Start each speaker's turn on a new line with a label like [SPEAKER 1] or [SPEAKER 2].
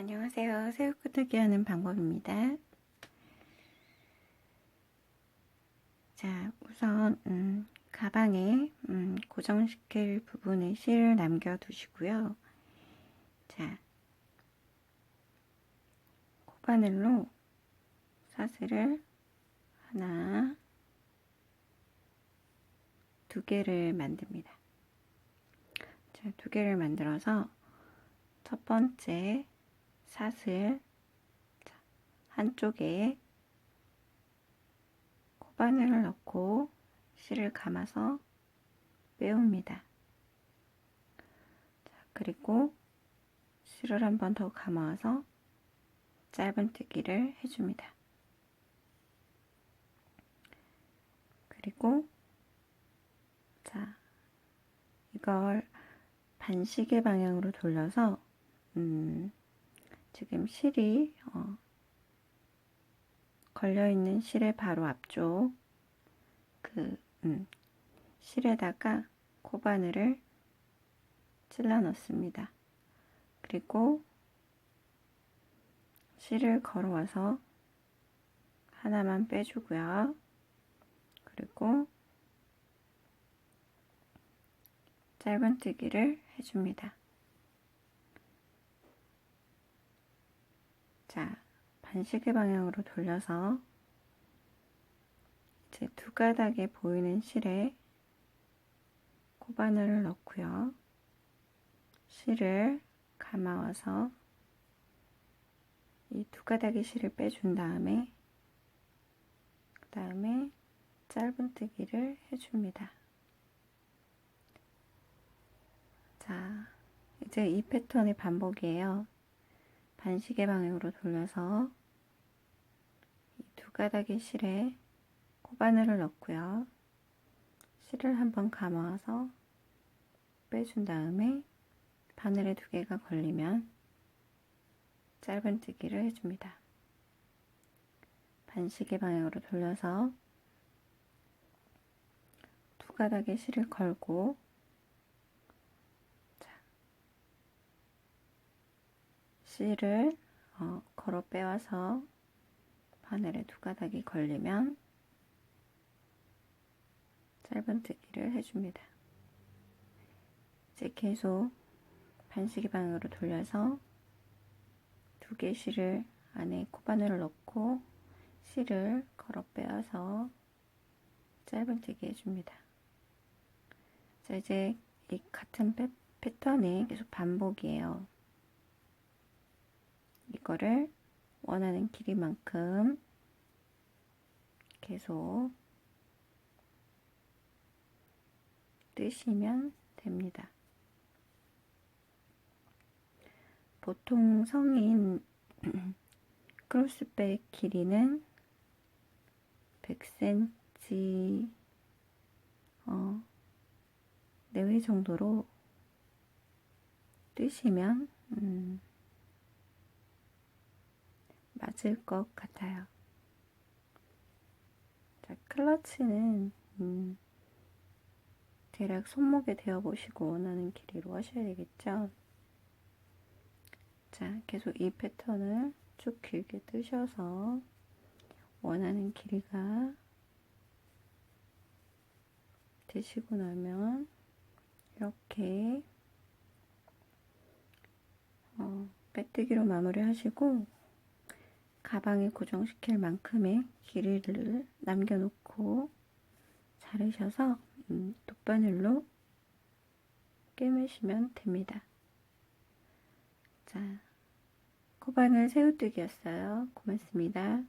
[SPEAKER 1] 안녕하세요. 새우끄트기 하는 방법입니다. 자, 우선 음, 가방에 음, 고정시킬 부분에 실을 남겨두시고요. 자, 코바늘로 사슬을 하나, 두 개를 만듭니다. 자, 두 개를 만들어서 첫 번째 사슬 한쪽에 코바늘을 넣고 실을 감아서 빼옵니다. 자, 그리고 실을 한 번 더 감아서 짧은뜨기를 해줍니다. 그리고 자 이걸 반시계 방향으로 돌려서 음, 지금 실이 어, 걸려있는 실의 바로 앞쪽 그 음, 실에다가 코바늘을 찔러 넣습니다. 그리고 실을 걸어와서 하나만 빼주고요. 그리고 짧은뜨기를 해줍니다. 자, 반시계 방향으로 돌려서 이제 두 가닥에 보이는 실에 코바늘을 넣고요. 실을 감아와서 이 두 가닥의 실을 빼준 다음에 그 다음에 짧은뜨기를 해줍니다. 자, 이제 이 패턴의 반복이에요. 반시계 방향으로 돌려서 이두 가닥의 실에 코바늘을 넣고요. 실을 한번 감아서 빼준 다음에 바늘에 두 개가 걸리면 짧은뜨기를 해줍니다. 반시계 방향으로 돌려서 두 가닥의 실을 걸고 실을 어, 걸어 빼와서 바늘에 두 가닥이 걸리면 짧은뜨기를 해줍니다. 이제 계속 반시계 방향으로 돌려서 두 개 실을 안에 코바늘을 넣고 실을 걸어 빼와서 짧은뜨기 해줍니다. 자 이제 이 같은 패, 패턴이 계속 반복이에요. 이거를 원하는 길이만큼 계속 뜨시면 됩니다. 보통 성인 크로스백 길이는 100cm 어, 내외 정도로 뜨시면 음, 맞을 것 같아요. 자, 클러치는 음, 대략 손목에 대어 보시고 원하는 길이로 하셔야 되겠죠. 자, 계속 이 패턴을 쭉 길게 뜨셔서 원하는 길이가 되시고 나면 이렇게 어, 빼뜨기로 마무리 하시고 가방에 고정시킬 만큼의 길이를 남겨놓고 자르셔서 음, 돗바늘로 꿰매시면 됩니다. 자, 코바늘 새우뜨기였어요. 고맙습니다.